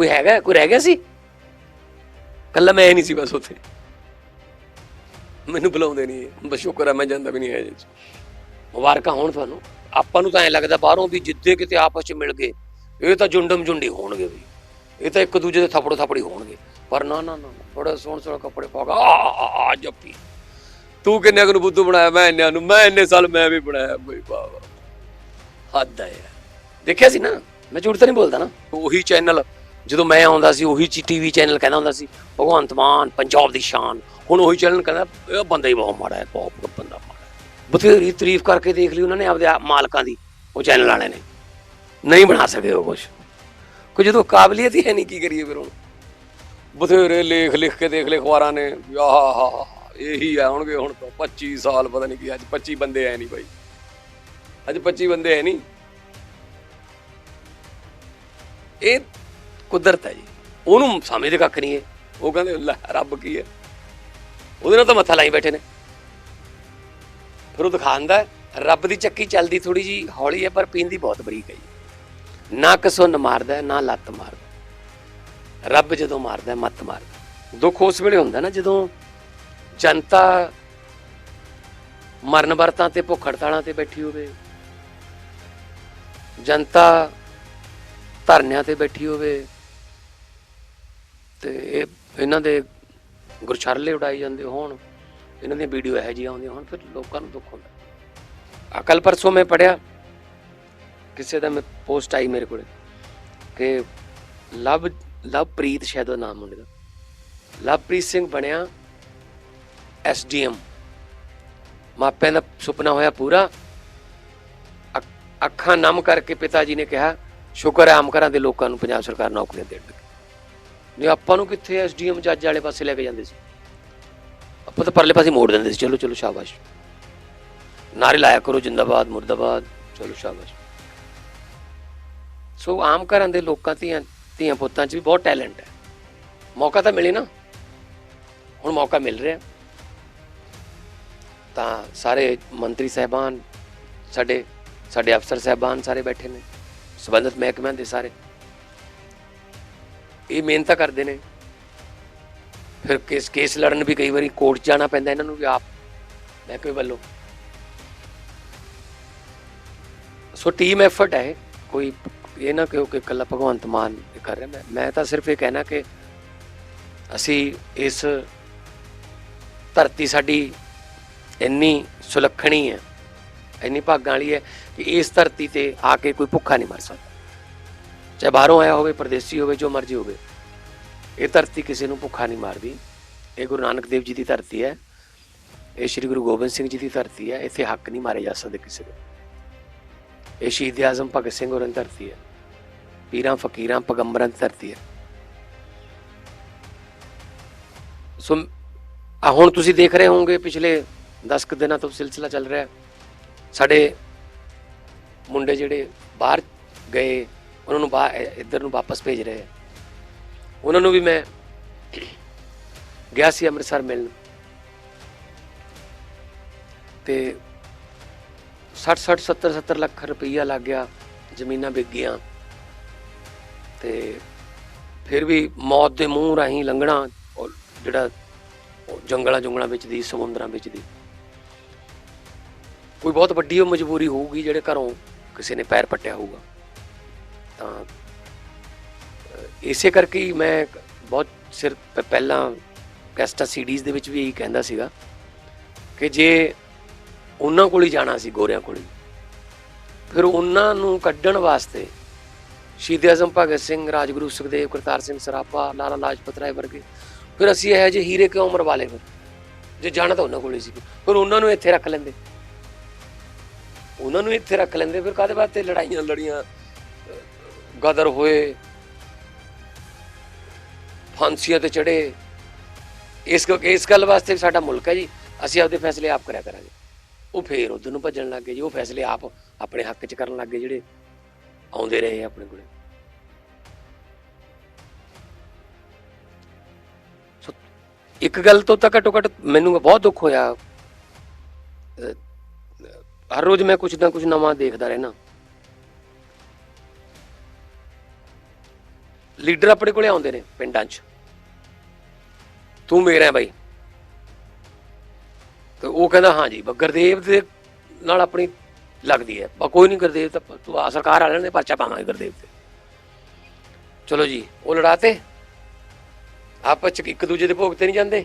ਕੋਈ ਹੈਗਾ, ਕੋਈ ਰਹਿ ਗਿਆ ਸੀ? ਕੱਲਾ ਮੈਂ ਨਹੀਂ ਸੀ ਬਸ ਉੱਥੇ। ਮੈਨੂੰ ਬੁਲਾਉਂਦੇ ਨਹੀਂ ਬਸ ਸ਼ੁਕਰ ਹੈ ਮੈਂ ਜਾਂਦਾ ਵੀ ਨਹੀਂ ਹੈ ਜੀ। ਮੁਬਾਰਕਾਂ ਹੋਣ ਤੁਹਾਨੂੰ। ਆਪਾਂ ਨੂੰ ਤਾਂ ਐ ਲੱਗਦਾ ਬਾਹਰੋਂ ਵੀ ਜਿੱਦੇ ਕਿਤੇ ਆਪਸ ਚ ਮਿਲ ਗਏ, ਇਹ ਤਾਂ ਜੁੰਡਮ ਜੁੰਡੀ ਹੋਣਗੇ ਵੀ ਇਹ ਤਾਂ ਇੱਕ ਦੂਜੇ ਦੇ ਥੱਪੜੋ ਥੱਪੜੀ ਹੋਣਗੇ। ਪਰ ਨਾ ਨਾ ਨਾ ਬੜੇ ਸੋਹਣੇ ਸੋਹਣੇ ਕੱਪੜੇ ਪਾ ਆ ਜੱਪੀ ਤੂੰ ਕਿੰਨੇ ਕੁ ਨੂੰ ਬੁੱਧੂ ਬਣਾਇਆ? ਮੈਂ ਇੰਨਿਆਂ ਨੂੰ। ਮੈਂ ਇੰਨੇ ਸਾਲ ਮੈਂ ਵੀ ਬਣਾਇਆ ਬਈ ਬਾਬਾ ਹੱਦ ਹੈ ਦੇਖਿਆ ਸੀ ਨਾ? ਮੈਂ ਝੂਠ ਤਾਂ ਨਹੀਂ ਬੋਲਦਾ ਨਾ? ਉਹੀ ਚੈਨਲ ਜਦੋਂ ਮੈਂ ਆਉਂਦਾ ਸੀ, ਉਹੀ ਟੀਵੀ ਚੈਨਲ ਕਹਿੰਦਾ ਹੁੰਦਾ ਸੀ, ਭਗਵੰਤ ਮਾਨ, ਪੰਜਾਬ ਦੀ ਸ਼ਾਨ। ਹੁਣ ਉਹੀ ਚੈਨਲ ਕਹਿੰਦਾ, ਇਹ ਬੰਦਾ ਹੀ ਬਹੁਤ ਮਾੜਾ ਹੈ, ਬਹੁਤ ਬੰਦਾ ਮਾੜਾ ਬਥੇਰੀ ਤਾਰੀਫ ਕਰਕੇ ਦੇਖ ਲਈ ਉਹਨਾਂ ਨੇ ਆਪਦੇ ਮਾਲਕਾਂ ਦੀ, ਉਹ ਚੈਨਲ ਵਾਲੇ ਨੇ। ਨਹੀਂ ਬਣਾ ਸਕੇ ਉਹ ਕੁਝ ਕੋਈ ਜਦੋਂ ਕਾਬਲੀਅਤ ਹੀ ਹੈ ਨਹੀਂ, ਕੀ ਕਰੀਏ ਫਿਰ ਹੁਣ? ਬਥੇਰੇ ਲੇਖ ਲਿਖ ਕੇ ਦੇਖ ਲੈ ਅਖਬਾਰਾਂ ਨੇ ਆਹਾ ਇਹੀ ਆਉਣਗੇ ਹੁਣ ਤਾਂ 25 ਸਾਲ, ਪਤਾ ਨਹੀਂ ਕੀ, ਅੱਜ 25 ਬੰਦੇ ਐ ਨਹੀਂ ਬਾਈ ਅੱਜ 25 ਬੰਦੇ ਐ ਨਹੀਂ। ਇਹ ਕੁਦਰਤ ਹੈ ਜੀ। ਉਹਨੂੰ ਸਮਝਦੇ ਕੱਖ ਨਹੀਂ ਹੈ। ਉਹ ਕਹਿੰਦੇ ਲੈ ਰੱਬ ਕੀ ਹੈ? ਉਹਦੇ ਨਾਲ ਤਾਂ ਮੱਥਾ ਲਾਈ ਬੈਠੇ ਨੇ। ਫਿਰ ਉਹ ਦਿਖਾਉਂਦਾ ਹੈ, ਰੱਬ ਦੀ ਚੱਕੀ ਚੱਲਦੀ ਥੋੜੀ ਜੀ ਹੌਲੀ ਹੈ ਪਰ ਪੀਂਦੀ ਬਹੁਤ ਬਰੀਕ ਹੈ ਜੀ। ਨਾ ਕਸੁੰਨ ਮਾਰਦਾ ਨਾ ਲੱਤ ਮਾਰਦਾ ਰੱਬ ਜਦੋਂ ਮਾਰਦਾ ਮੱਤ ਮਾਰਦਾ ਦੁੱਖ ਉਸ ਵੇਲੇ ਹੁੰਦਾ ਨਾ ਜਦੋਂ ਜਨਤਾ ਮਰਨ ਵਰਤਾਂ ਤੇ ਭੁੱਖ ਹੜਤਾਲਾਂ ਤੇ ਬੈਠੀ ਹੋਵੇ। ਜਨਤਾ ਧਰਨਿਆਂ ਤੇ ਬੈਠੀ ਹੋਵੇ। ਤੇ ਇਹ ਇਹਨਾਂ ਦੇ ਗੁਰਛਰਲੇ ਉਡਾਈ ਜਾਂਦੇ ਹੋਣ, ਇਹਨਾਂ ਦੀਆਂ ਵੀਡੀਓ ਇਹੋ ਜਿਹੀਆਂ ਆਉਂਦੀਆਂ ਹੋਣ, ਫਿਰ ਲੋਕਾਂ ਨੂੰ ਦੁੱਖ ਹੁੰਦਾ। ਅਕਲ ਪਰਸੋਂ ਮੈਂ ਪੜਿਆ ਕਿਸੇ ਦਾ ਮੈਂ ਪੋਸਟ ਆਈ ਮੇਰੇ ਕੋਲੇ, ਕਿ ਲਵ, ਲਵਪ੍ਰੀਤ ਸ਼ਾਇਦ ਉਹ ਨਾਮ ਮੁੰਡੇ ਦਾ, ਲਵਪ੍ਰੀਤ ਸਿੰਘ ਬਣਿਆ ਐਸਡੀਐਮ ਮਾਪਿਆਂ ਦਾ ਸੁਪਨਾ ਹੋਇਆ ਪੂਰਾ। ਅੱਖ- ਅੱਖਾਂ ਨਮ ਕਰਕੇ ਪਿਤਾ ਜੀ ਨੇ ਕਿਹਾ, ਸ਼ੁਕਰ ਹੈ ਆਮ ਘਰਾਂ ਦੇ ਲੋਕਾਂ ਨੂੰ ਪੰਜਾਬ ਸਰਕਾਰ ਨੌਕਰੀਆਂ ਦੇਣ ਲੱਗੀ। ਨਹੀਂ, ਆਪਾਂ ਨੂੰ ਕਿੱਥੇ ਐਸਡੀਐਮ ਜੱਜ ਵਾਲੇ ਪਾਸੇ ਲੈ ਕੇ ਜਾਂਦੇ ਸੀ? ਆਪਾਂ ਤਾਂ ਪਰਲੇ ਪਾਸੇ ਮੋੜ ਦਿੰਦੇ ਸੀ। ਚਲੋ ਚਲੋ, ਸ਼ਾਬਾਸ਼। ਨਾਰੇ ਲਾਇਆ ਕਰੋ, ਜਿੰਦਾਬਾਦ, ਮੁਰਦਾਬਾਦ। ਚਲੋ, ਸ਼ਾਬਾਸ਼। ਸੋ, ਆਮ ਘਰਾਂ ਦੇ ਲੋਕਾਂ ਧੀਆਂ ਧੀਆਂ ਪੁੱਤਾਂ 'ਚ ਵੀ ਬਹੁਤ ਟੈਲੈਂਟ ਹੈ। ਮੌਕਾ ਤਾਂ ਮਿਲੇ ਨਾ। ਹੁਣ ਮੌਕਾ ਮਿਲ ਰਿਹਾ। ਤਾਂ ਸਾਰੇ ਮੰਤਰੀ ਸਹਿਬਾਨ, ਸਾਡੇ ਸਾਡੇ ਅਫਸਰ ਸਹਿਬਾਨ ਸਾਰੇ ਬੈਠੇ ਨੇ। ਸਬੰਧਤ ਮਹਿਕਮਿਆਂ ਦੇ ਸਾਰੇ। ਇਹ ਮਿਹਨਤਾਂ ਕਰਦੇ ਨੇ। ਫਿਰ ਕੇਸ ਕੇਸ ਲੜਨ ਵੀ ਕਈ ਵਾਰੀ ਕੋਰਟ ਜਾਣਾ ਪੈਂਦਾ, ਇਹਨਾਂ ਨੂੰ ਵੀ ਆਪ ਮਹਿਕਮੇ ਵੱਲੋਂ। ਸੋ ਟੀਮ ਐਫਰਟ ਹੈ ਇਹ। ਕੋਈ ਇਹ ਨਾ ਕਿਉਂ ਕਿ ਇਕੱਲਾ ਭਗਵੰਤ ਮਾਨ ਕਰ ਰਿਹਾ। ਮੈਂ ਮੈਂ ਤਾਂ ਸਿਰਫ ਇਹ ਕਹਿਣਾ ਕਿ ਅਸੀਂ ਇਸ ਧਰਤੀ ਸਾਡੀ ਇੰਨੀ ਸੁਲੱਖਣੀ ਹੈ, ਇੰਨੀ ਭਾਗਾਂ ਵਾਲੀ ਹੈ ਕਿ ਇਸ ਧਰਤੀ ਤੇ ਆ ਕੇ ਕੋਈ ਭੁੱਖਾ ਨਹੀਂ ਮਰ ਸਕਦਾ। ਚਾਹੇ ਬਾਹਰੋਂ ਆਇਆ ਹੋਵੇ, ਪਰਦੇਸੀ ਹੋਵੇ, ਜੋ ਮਰਜ਼ੀ ਹੋਵੇ, ਇਹ ਧਰਤੀ ਕਿਸੇ ਨੂੰ ਭੁੱਖਾ ਨਹੀਂ ਮਾਰਦੀ। ਇਹ ਗੁਰੂ ਨਾਨਕ ਦੇਵ ਜੀ ਦੀ ਧਰਤੀ ਹੈ। ਇਹ ਸ੍ਰੀ ਗੁਰੂ ਗੋਬਿੰਦ ਸਿੰਘ ਜੀ ਦੀ ਧਰਤੀ ਹੈ। ਇੱਥੇ ਹੱਕ ਨਹੀਂ ਮਾਰੇ ਜਾ ਸਕਦੇ ਕਿਸੇ ਦੇ। ਇਹ ਸ਼ਹੀਦ ਆਜ਼ਮ ਭਗਤ ਸਿੰਘ ਹੋਰਾਂ ਦੀ ਧਰਤੀ ਹੈ। ਪੀਰਾਂ ਫਕੀਰਾਂ ਪਗੰਬਰਾਂ ਦੀ ਧਰਤੀ ਹੈ। ਸੋ ਆ ਹੁਣ ਤੁਸੀਂ ਦੇਖ ਰਹੇ ਹੋਵੋਗੇ, ਪਿਛਲੇ 10 ਕੁ ਦਿਨਾਂ ਤੋਂ ਸਿਲਸਿਲਾ ਚੱਲ ਰਿਹਾ ਸਾਡੇ ਮੁੰਡੇ ਜਿਹੜੇ ਬਾਹਰ ਗਏ ਉਹਨਾਂ ਨੂੰ ਬਾਹਰ ਇੱਧਰ ਨੂੰ ਵਾਪਸ ਭੇਜ ਰਹੇ ਉਹਨਾਂ ਨੂੰ ਵੀ ਮੈਂ ਗਿਆ ਸੀ ਅੰਮ੍ਰਿਤਸਰ ਮਿਲਣ। ਤੇ 60 60 70 70 ਲੱਖ ਰੁਪਈਆ ਲੱਗ ਗਿਆ, ਜ਼ਮੀਨਾਂ ਵਿਕ ਗਈਆਂ। ਤੇ ਫਿਰ ਵੀ ਮੌਤ ਦੇ ਮੂੰਹ ਰਾਹੀਂ ਲੰਘਣਾ, ਉਹ ਜਿਹੜਾ ਉਹ ਜੰਗਲਾਂ ਜੰਗਲਾਂ ਵਿੱਚ ਦੀ, ਸਮੁੰਦਰਾਂ ਵਿੱਚ ਦੀ। ਕੋਈ ਬਹੁਤ ਵੱਡੀ ਉਹ ਮਜਬੂਰੀ ਹੋਊਗੀ ਜਿਹੜੇ ਘਰੋਂ ਕਿਸੇ ਨੇ ਪੈਰ ਪੱਟਿਆ ਹੋਊਗਾ। ਤਾਂ ਇਸੇ ਕਰਕੇ ਹੀ ਮੈਂ ਬਹੁਤ ਸਿਰ ਪਹਿਲਾਂ ਕੈਸਟਾ ਸੀਡੀਜ਼ ਦੇ ਵਿੱਚ ਵੀ ਇਹੀ ਕਹਿੰਦਾ ਸੀਗਾ ਕਿ ਜੇ ਉਹਨਾਂ ਕੋਲ ਹੀ ਜਾਣਾ ਸੀ, ਗੋਰਿਆਂ ਕੋਲ ਫਿਰ ਉਹਨਾਂ ਨੂੰ ਕੱਢਣ ਵਾਸਤੇ ਸ਼ਹੀਦ ਆਜ਼ਮ ਭਗਤ ਸਿੰਘ, ਰਾਜਗੁਰੂ ਸੁਖਦੇਵ, ਕਰਤਾਰ ਸਿੰਘ ਸਰਾਭਾ, ਲਾਲਾ ਲਾਜਪਤ ਰਾਏ ਵਰਗੇ, ਫਿਰ ਅਸੀਂ ਇਹੋ ਜਿਹੇ ਹੀਰੇ ਕਿਉਂ ਉਮਰ ਵਾਲੇ ਫਿਰ? ਜੇ ਜਾਣਾ ਤਾਂ ਉਹਨਾਂ ਕੋਲ ਹੀ ਸੀ, ਫਿਰ ਉਹਨਾਂ ਨੂੰ ਇੱਥੇ ਰੱਖ ਲੈਂਦੇ। ਉਹਨਾਂ ਨੂੰ ਇੱਥੇ ਰੱਖ ਲੈਂਦੇ, ਫਿਰ ਕਾਹਦੇ ਵਾਸਤੇ ਲੜਾਈਆਂ ਲੜੀਆਂ ਗਦਰ ਹੋਏ, ਫਾਂਸੀਆਂ ਤੇ ਚੜੇ। ਇਸ ਇਸ ਗੱਲ ਵਾਸਤੇ ਸਾਡਾ ਮੁਲਕ ਹੈ ਜੀ। ਅਸੀਂ ਆਪਦੇ ਫੈਸਲੇ ਆਪ ਕਰਿਆ ਕਰਾਂਗੇ। ਉਹ ਫੇਰ ਉਧਰ ਨੂੰ ਭੱਜਣ ਲੱਗ ਗਏ ਜੀ। ਉਹ ਫੈਸਲੇ ਆਪ ਆਪਣੇ ਹੱਕ 'ਚ ਕਰਨ ਲੱਗ ਗਏ ਜਿਹੜੇ ਆਉਂਦੇ ਰਹੇ ਆਪਣੇ ਕੋਲੇ। ਇੱਕ ਗੱਲ ਤੋਂ ਤਾਂ ਘੱਟੋ ਘੱਟ ਮੈਨੂੰ ਬਹੁਤ ਦੁੱਖ ਹੋਇਆ। ਹਰ ਰੋਜ਼ ਮੈਂ ਕੁਝ ਨਾ ਕੁਝ ਨਵਾਂ ਦੇਖਦਾ ਰਹਿਣਾ ਲੀਡਰ ਆਪਣੇ ਕੋਲੇ ਆਉਂਦੇ ਨੇ ਪਿੰਡਾਂ 'ਚ। ਤੂੰ ਮੇਰਾ ਬਾਈ। ਤੇ ਉਹ ਕਹਿੰਦਾ, ਹਾਂ ਜੀ ਗੁਰਦੇਵ ਦੇ ਨਾਲ ਆਪਣੀ ਲੱਗਦੀ ਹੈ। ਬਾ ਕੋਈ ਨਹੀਂ ਗੁਰਦੇਵ ਤਾਂ ਤੂੰ ਆ, ਸਰਕਾਰ ਵਾਲਿਆਂ ਨੇ ਪਰਚਾ ਪਾਵਾਂਗੇ ਗੁਰਦੇਵ ਤੇ। ਚਲੋ ਜੀ, ਉਹ ਲੜਾਤੇ। ਆਪਸ ਚ ਇੱਕ ਦੂਜੇ ਦੇ ਭੋਗ ਤੇ ਨਹੀਂ ਜਾਂਦੇ।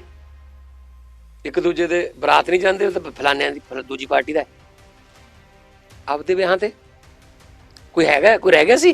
ਇੱਕ ਦੂਜੇ ਦੇ ਬਰਾਤ ਨਹੀਂ ਜਾਂਦੇ, ਉਹ ਤਾਂ ਫਲਾਨਿਆਂ ਦੀ ਦੂਜੀ ਪਾਰਟੀ ਦਾ ਆਪਦੇ ਵਿਆਹਾਂ ਤੇ? ਕੋਈ ਹੈਗਾ, ਕੋਈ ਰਹਿ ਗਿਆ ਸੀ?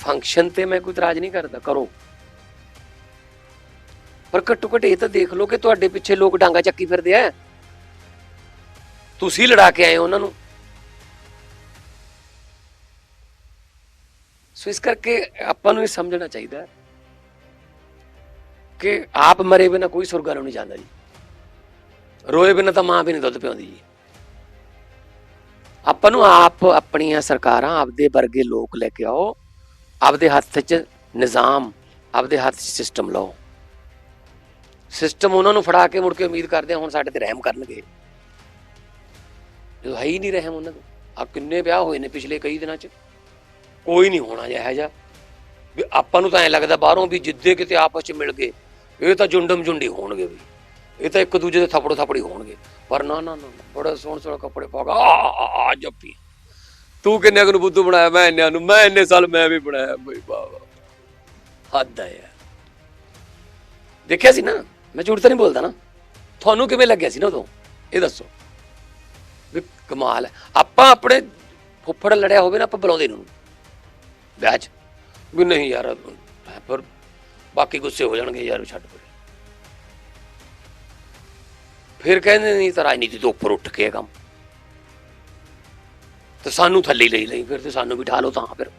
ਫੰਕਸ਼ਨ ਤੇ ਮੈਂ ਕੋਈ ਇਤਰਾਜ਼ ਨਹੀਂ ਕਰਦਾ, ਕਰੋ। ਪਰ ਘੱਟੋ ਘੱਟ ਇਹ ਤਾਂ ਦੇਖ ਲਓ ਕਿ ਤੁਹਾਡੇ ਪਿੱਛੇ ਲੋਕ ਡਾਂਗਾ ਚੱਕੀ ਫਿਰਦੇ ਆ। ਤੁਸੀਂ ਲੜਾ ਕੇ ਆਏ ਹੋ ਉਹਨਾਂ ਨੂੰ। ਸੋ ਇਸ ਕਰਕੇ ਆਪਾਂ ਨੂੰ ਇਹ ਸਮਝਣਾ ਚਾਹੀਦਾ ਕਿ ਆਪ ਮਰੇ ਬਿਨਾ ਕੋਈ ਸੁਰਗਾਂ ਨੂੰ ਨਹੀਂ ਜਾਂਦਾ ਜੀ। ਰੋਏ ਬਿਨਾ ਤਾਂ ਮਾਂ ਵੀ ਨਹੀਂ ਦੁੱਧ ਪਿਆਉਂਦੀ ਜੀ। ਆਪਾਂ ਨੂੰ ਆਪ ਆਪਣੀਆਂ ਸਰਕਾਰਾਂ ਆਪਦੇ ਵਰਗੇ ਲੋਕ ਲੈ ਕੇ ਆਓ। ਆਪਦੇ ਹੱਥ 'ਚ ਨਿਜ਼ਾਮ ਆਪਦੇ ਹੱਥ 'ਚ ਸਿਸਟਮ ਲਾਓ। ਸਿਸਟਮ ਉਹਨਾਂ ਨੂੰ ਫੜਾ ਕੇ ਮੁੜ ਕੇ ਉਮੀਦ ਕਰਦੇ ਹੁਣ ਸਾਡੇ ਤੇ ਰਹਿਮ ਕਰਨਗੇ। ਜਦੋਂ ਹੈ ਹੀ ਨਹੀਂ ਰਹਿਮ ਉਹਨਾਂ ਨੂੰ ਆ ਕਿੰਨੇ ਵਿਆਹ ਹੋਏ ਨੇ ਪਿਛਲੇ ਕਈ ਦਿਨਾਂ 'ਚ। ਕੋਈ ਨਹੀਂ ਹੋਣਾ ਜਿਹਾ ਜਿਹਾ। ਵੀ ਆਪਾਂ ਨੂੰ ਤਾਂ ਐ ਲੱਗਦਾ ਬਾਹਰੋਂ ਵੀ ਜਿੱਦੇ ਕਿਤੇ ਆਪਸ 'ਚ ਮਿਲ ਗਏ ਇਹ ਤਾਂ ਜੁੰਡਮ ਜੁੰਡੀ ਹੋਣਗੇ ਵੀ। ਇਹ ਤਾਂ ਇੱਕ ਦੂਜੇ ਦੇ ਥੱਪੜੋ ਥੱਪੜੀ ਹੋਣਗੇ। ਪਰ ਨਾ ਨਾ ਨਾ ਨਾ, ਬੜੇ ਸੋਹਣੇ ਸੋਹਣੇ ਕੱਪੜੇ ਪਾ ਕੇ ਆ ਜੱਪੀ ਤੂੰ ਕਿੰਨੇ ਕੁ ਨੂੰ ਬੁੱਧੂ ਬਣਾਇਆ? ਮੈਂ ਇੰਨਿਆਂ ਨੂੰ। ਮੈਂ ਇੰਨੇ ਸਾਲ ਮੈਂ ਵੀ ਬਣਾਇਆ। ਬਈ ਬਾਬਾ ਹੱਦ ਆ ਯਾਰ। ਦੇਖਿਆ ਸੀ ਨਾ? ਮੈਂ ਝੂਠ ਤਾਂ ਨਹੀਂ ਬੋਲਦਾ ਨਾ। ਤੁਹਾਨੂੰ ਕਿਵੇਂ ਲੱਗਿਆ ਸੀ ਨਾ ਉਦੋਂ? ਇਹ ਦੱਸੋ। ਵੀ ਕਮਾਲ ਹੈ। ਆਪਾਂ ਆਪਣੇ ਫੁੱਫੜ ਲੜਿਆ ਹੋਵੇ ਨਾ, ਆਪਾਂ ਬੁਲਾਉਂਦੇ ਨੂੰ ਵਿਆਹ 'ਚ ਵੀ ਨਹੀਂ ਯਾਰ ਪਰ ਬਾਕੀ ਗੁੱਸੇ ਹੋ ਜਾਣਗੇ ਯਾਰ, ਛੱਡ ਪਰੇ। ਫਿਰ ਕਹਿੰਦੇ ਨਹੀਂ ਤਾਂ ਰਾਜਨੀਤੀ ਤੋਂ ਉੱਪਰ ਉੱਠ ਕੇ ਇਹ ਕੰਮ ਤੇ ਸਾਨੂੰ ਥੱਲੇ ਲਈ ਲਈ ਫਿਰ ਤੇ ਸਾਨੂੰ ਬਿਠਾ ਲਓ ਤਾਂ ਫਿਰ।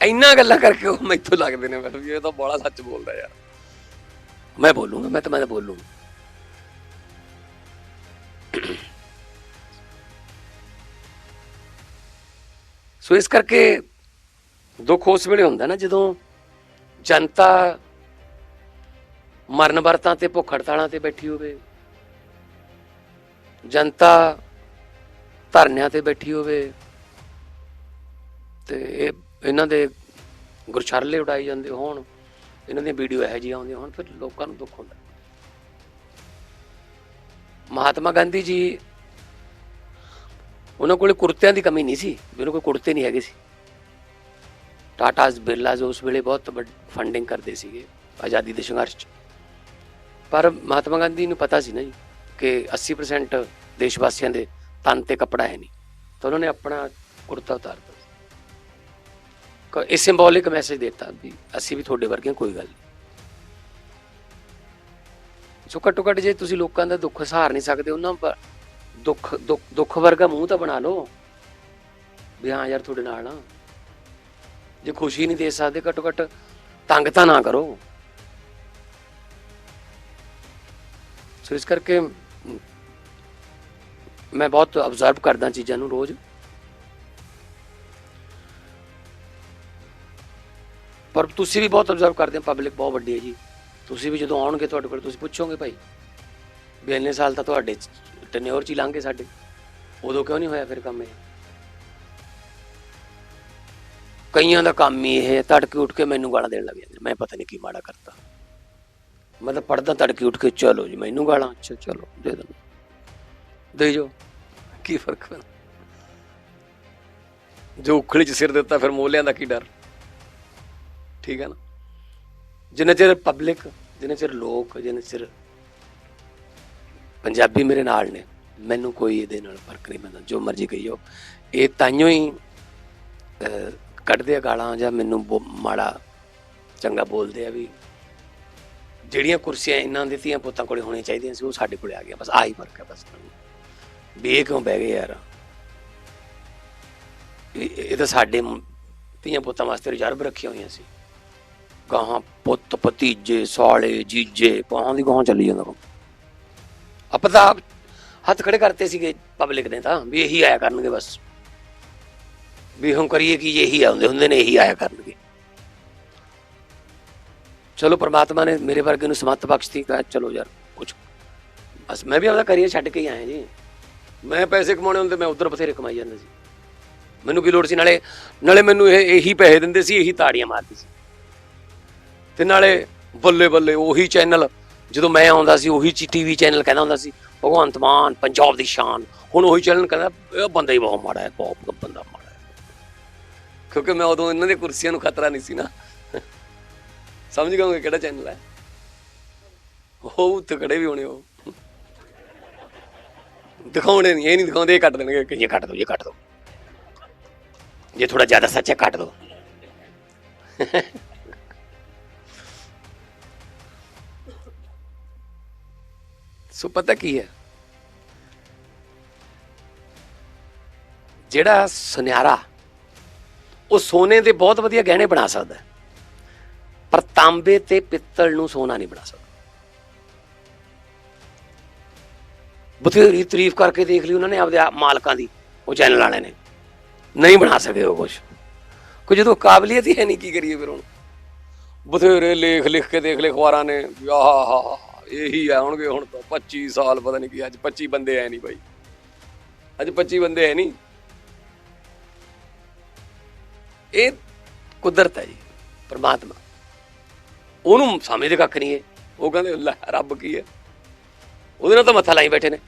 ਇੰਨਾ ਗੱਲਾਂ ਕਰਕੇ ਉਹ ਮੈਥੋਂ ਲੱਗਦੇ ਨੇ ਮੈਨੂੰ ਇਹ ਤਾਂ ਬੜਾ ਸੱਚ ਬੋਲਦਾ ਯਾਰ। ਮੈਂ ਬੋਲੂੰਗਾ, ਮੈਂ ਤਾਂ ਮੈਂ ਤਾਂ ਸੋ ਇਸ ਕਰਕੇ ਦੁੱਖ ਉਸ ਵੇਲੇ ਹੁੰਦਾ ਨਾ ਜਦੋਂ ਜਨਤਾ ਮਰਨ ਵਰਤਾਂ ਤੇ ਭੁੱਖ ਹੜਤਾਲਾਂ ਤੇ ਬੈਠੀ ਹੋਵੇ। ਜਨਤਾ ਧਰਨਿਆਂ ਤੇ ਬੈਠੀ ਹੋਵੇ ਤੇ ਇਹ ਇਹਨਾਂ ਦੇ ਗੁਰਛਰਲੇ ਉਡਾਈ ਜਾਂਦੇ ਹੋਣ, ਇਹਨਾਂ ਦੀਆਂ ਵੀਡੀਓ ਇਹੋ ਜਿਹੀਆਂ ਆਉਂਦੀਆਂ ਹੋਣ, ਫਿਰ ਲੋਕਾਂ ਨੂੰ ਦੁੱਖ ਹੁੰਦਾ। ਮਹਾਤਮਾ ਗਾਂਧੀ ਜੀ ਉਹਨਾਂ ਕੋਲੇ ਕੁਰਤਿਆਂ ਦੀ ਕਮੀ ਨਹੀਂ ਸੀ ਉਹਨਾਂ ਕੋਲ ਕੁਰਤੇ ਨਹੀਂ ਹੈਗੇ ਸੀ। ਟਾਟਾਸ ਬਿਰਲਾਸ ਉਸ ਵੇਲੇ ਬਹੁਤ ਫੰਡਿੰਗ ਕਰਦੇ ਸੀਗੇ ਆਜ਼ਾਦੀ ਦੇ ਸੰਘਰਸ਼ 'ਚ। ਪਰ ਮਹਾਤਮਾ ਗਾਂਧੀ ਨੂੰ ਪਤਾ ਸੀ ਨਾ ਜੀ ਕਿ 80% ਦੇਸ਼ ਵਾਸੀਆਂ ਦੇ ਤਨ ਤੇ ਕੱਪੜਾ ਹੈ ਨਹੀਂ। ਤਾਂ ਉਹਨਾਂ ਨੇ ਆਪਣਾ ਕੁਰਤਾ ਉਤਾਰ ਦਿੱਤਾ। ਇਹ ਸਿੰਬੋਲਿਕ ਮੈਸੇਜ ਦਿੱਤਾ ਵੀ ਅਸੀਂ ਵੀ ਤੁਹਾਡੇ ਵਰਗੇ ਕੋਈ ਗੱਲ ਨਹੀਂ। ਸੋ ਘੱਟੋ ਘੱਟ ਜੇ ਤੁਸੀਂ ਲੋਕਾਂ ਦਾ ਦੁੱਖ ਸਹਾਰ ਨਹੀਂ ਸਕਦੇ, ਉਹਨਾਂ ਪਰ ਦੁੱਖ ਦੁੱਖ ਦੁੱਖ ਵਰਗਾ ਮੂੰਹ ਤਾਂ ਬਣਾ ਲਓ। ਵੀ ਹਾਂ ਯਾਰ, ਤੁਹਾਡੇ ਨਾਲ ਆ। ਜੇ ਖੁਸ਼ੀ ਨਹੀਂ ਦੇ ਸਕਦੇ, ਘੱਟੋ ਘੱਟ ਤੰਗ ਤਾਂ ਨਾ ਕਰੋ। ਸੋ ਇਸ ਕਰਕੇ ਮੈਂ ਬਹੁਤ ਅਬਜ਼ਰਵ ਕਰਦਾ ਚੀਜ਼ਾਂ ਨੂੰ ਰੋਜ਼। ਪਰ ਤੁਸੀਂ ਵੀ ਬਹੁਤ ਅਬਜ਼ਰਵ ਕਰਦੇ ਹੋ ਪਬਲਿਕ ਬਹੁਤ ਵੱਡੀ ਹੈ ਜੀ। ਤੁਸੀਂ ਵੀ ਜਦੋਂ ਆਉਣਗੇ ਤੁਹਾਡੇ ਕੋਲ, ਤੁਸੀਂ ਪੁੱਛੋਗੇ ਭਾਈ, ਵੀ ਇੰਨੇ ਸਾਲ ਤਾਂ ਤੁਹਾਡੇ ਟਨਿਓਰ ਚ ਹੀ ਲੰਘੇ ਸਾਡੇ। ਉਦੋਂ ਕਿਉਂ ਨਹੀਂ ਹੋਇਆ ਫਿਰ ਕੰਮ ਇਹ? ਕਈਆਂ ਦਾ ਕੰਮ ਹੀ ਇਹ ਹੈ, ਤੜਕੇ ਉੱਠ ਕੇ ਮੈਨੂੰ ਗਾਲਾਂ ਦੇਣ ਲੱਗ ਜਾਂਦੇ ਮੈਂ ਪਤਾ ਨਹੀਂ ਕੀ ਮਾੜਾ ਕਰਤਾ। ਮੈਂ ਤਾਂ ਪੜਦਾ ਤੜਕੇ ਉੱਠ ਕੇ, ਚਲੋ ਜੀ, ਮੈਨੂੰ ਗਾਲਾਂ, ਅੱਛਾ, ਚਲੋ, ਦੇ ਦੋ ਦੇ ਜੋ, ਕੀ ਫ਼ਰਕ ਪੈਂਦਾ? ਜੋ ਉਖਲੀ ਚ ਸਿਰ ਦਿੱਤਾ, ਫਿਰ ਮੋਲਿਆਂ ਦਾ ਕੀ ਡਰ? ਠੀਕ ਹੈ ਨਾ? ਜਿੰਨਾ ਚਿਰ ਪਬਲਿਕ ਜਿੰਨਾ ਚਿਰ ਲੋਕ, ਜਿੰਨਾ ਚਿਰ ਪੰਜਾਬੀ ਮੇਰੇ ਨਾਲ ਨੇ, ਮੈਨੂੰ ਕੋਈ ਇਹਦੇ ਨਾਲ ਫ਼ਰਕ ਨਹੀਂ ਪੈਂਦਾ, ਜੋ ਮਰਜ਼ੀ ਕਹੀਓ ਇਹ ਤਾਈਓ ਹੀ ਕੱਢਦੇ ਆ ਗਾਲਾਂ ਜਾਂ ਮੈਨੂੰ ਬੋ- ਮਾੜਾ, ਚੰਗਾ ਬੋਲਦੇ ਆ ਵੀ ਜਿਹੜੀਆਂ ਕੁਰਸੀਆਂ ਇਹਨਾਂ ਦੇ ਧੀਆਂ ਪੁੱਤਾਂ ਕੋਲੇ ਹੋਣੀਆਂ ਚਾਹੀਦੀਆਂ ਸੀ, ਉਹ ਸਾਡੇ ਕੋਲੇ ਆ ਗਿਆ ਬਸ ਆਹੀ ਫ਼ਰਕ ਹੈ ਬਸ। ਵੀ ਇਹ ਕਿਉਂ ਬਹਿ ਗਏ ਯਾਰ? ਇਹ ਤਾਂ ਸਾਡੇ ਧੀਆਂ ਪੁੱਤਾਂ ਵਾਸਤੇ ਰਿਜ਼ਰਵ ਰੱਖੀਆਂ ਹੋਈਆਂ ਸੀ। ਗਾਹਾਂ ਪੁੱਤ, ਭਤੀਜੇ, ਸਾਲੇ, ਜੀਜੇ ਗਾਹਾਂ ਦੀ ਗਾਹਾਂ ਚੱਲੀ ਜਾਂਦਾ ਆਪਾਂ ਤਾਂ ਆਪ ਹੱਥ ਖੜੇ ਕਰਤੇ ਸੀਗੇ ਪਬਲਿਕ ਨੇ ਤਾਂ, ਵੀ ਇਹੀ ਆਇਆ ਕਰਨਗੇ ਬਸ। ਵੀ ਹੁਣ ਕਰੀਏ ਕਿ, ਇਹੀ ਆਉਂਦੇ ਹੁੰਦੇ ਨੇ, ਇਹੀ ਆਇਆ ਕਰਨਗੇ। ਚਲੋ ਪ੍ਰਮਾਤਮਾ ਨੇ ਮੇਰੇ ਵਰਗੇ ਨੂੰ ਸਮੱਤ ਬਖਸ਼ਤੀ ਕਹਾ ਚਲੋ ਯਾਰ, ਕੁਛ ਬਸ ਮੈਂ ਵੀ ਆਪਦਾ ਕਰੀਅਰ ਛੱਡ ਕੇ ਹੀ ਆਇਆ ਜੀ। ਮੈਂ ਪੈਸੇ ਕਮਾਉਣੇ ਹੁੰਦੇ, ਮੈਂ ਉਧਰ ਬਥੇਰੇ ਕਮਾਈ ਜਾਂਦਾ ਸੀ। ਮੈਨੂੰ ਕੀ ਲੋੜ ਸੀ? ਨਾਲੇ ਨਾਲੇ ਮੈਨੂੰ ਇਹ, ਇਹੀ ਪੈਸੇ ਦਿੰਦੇ ਸੀ, ਇਹੀ ਤਾੜੀਆਂ ਮਾਰਦੀ ਸੀ। ਤੇ ਨਾਲੇ ਬੱਲੇ ਬੱਲੇ ਉਹੀ ਚੈਨਲ ਜਦੋਂ ਮੈਂ ਆਉਂਦਾ ਸੀ, ਉਹੀ ਟੀਵੀ ਚੈਨਲ ਕਹਿੰਦਾ ਹੁੰਦਾ ਸੀ, ਭਗਵੰਤ ਮਾਨ, ਪੰਜਾਬ ਦੀ ਸ਼ਾਨ। ਹੁਣ ਉਹੀ ਚੈਨਲ ਕਹਿੰਦਾ, ਇਹ ਬੰਦਾ ਹੀ ਬਹੁਤ ਮਾੜਾ ਹੈ, ਬਹੁਤ ਬੰਦਾ ਮਾੜਾ ਹੈ। ਕਿਉਂਕਿ ਮੈਂ ਉਦੋਂ ਇਹਨਾਂ ਦੇ ਕੁਰਸੀਆਂ ਨੂੰ ਖਤਰਾ ਨਹੀਂ ਸੀ ਨਾ। ਸਮਝ ਗਏ ਕਿਹੜਾ ਚੈਨਲ ਹੈ? ਉਹ ਉੱਥੇ ਖੜੇ ਵੀ ਹੋਣੇ ਉਹ। ਦਿਖਾਉਣੇ ਨਹੀਂ, ਇਹ ਨਹੀਂ ਦਿਖਾਉਂਦੇ, ਇਹ ਕੱਟ ਦੇਣਗੇ ਕਿ ਇਹ ਕੱਟ ਦੋ, ਇਹ ਕੱਟ ਦੋ। ਜੇ ਥੋੜਾ ਜ਼ਿਆਦਾ ਸੱਚ ਹੈ, ਕੱਟ ਦੋ। ਸੋ ਪਤਾ ਕੀ ਹੈ? ਜਿਹੜਾ ਸੁਨਿਆਰਾ, ਉਹ ਸੋਨੇ ਦੇ ਬਹੁਤ ਵਧੀਆ ਗਹਿਣੇ ਬਣਾ ਸਕਦਾ ਹੈ। ਤਾਂਬੇ ਤੇ ਪਿੱਤਲ ਨੂੰ ਸੋਨਾ ਨਹੀਂ ਬਣਾ ਸਕਦਾ। ਬਥੇਰੀ ਤਾਰੀਫ ਕਰਕੇ ਦੇਖ ਲਈ ਉਹਨਾਂ ਨੇ ਆਪਦੇ ਮਾਲਕਾਂ ਦੀ, ਉਹ ਚੈਨਲ ਵਾਲੇ ਨੇ। ਨਹੀਂ ਬਣਾ ਸਕੇ ਉਹ ਕੁਝ ਕੋ ਜਦੋਂ ਕਾਬਲੀਅਤ ਹੀ ਹੈ ਨਹੀਂ, ਕੀ ਕਰੀਏ ਫਿਰ ਹੁਣ? ਬਥੇਰੇ ਲੇਖ ਲਿਖ ਕੇ ਦੇਖ ਲਏ ਅਖਬਾਰਾਂ ਨੇ ਵੀ ਆਹ ਹਾ ਹਾ ਆਉਣਗੇ ਹੁਣ ਤਾਂ 25 ਸਾਲ ਪਤਾ ਨਹੀਂ ਕੀ, ਅੱਜ 25 ਬੰਦੇ ਐ ਨਹੀਂ ਬਾਈ। ਅੱਜ 25 ਬੰਦੇ ਐ ਨਹੀਂ। ਇਹ ਕੁਦਰਤ ਹੈ ਜੀ, ਪਰਮਾਤਮਾ। ਉਹਨੂੰ ਸਮਝਦੇ ਕੱਖ ਨਹੀਂ ਹੈ। ਉਹ ਕਹਿੰਦੇ, ਲੈ, ਰੱਬ ਕੀ ਹੈ? ਉਹਦੇ ਨਾਲ ਤਾਂ ਮੱਥਾ ਲਾਈ ਬੈਠੇ ਨੇ।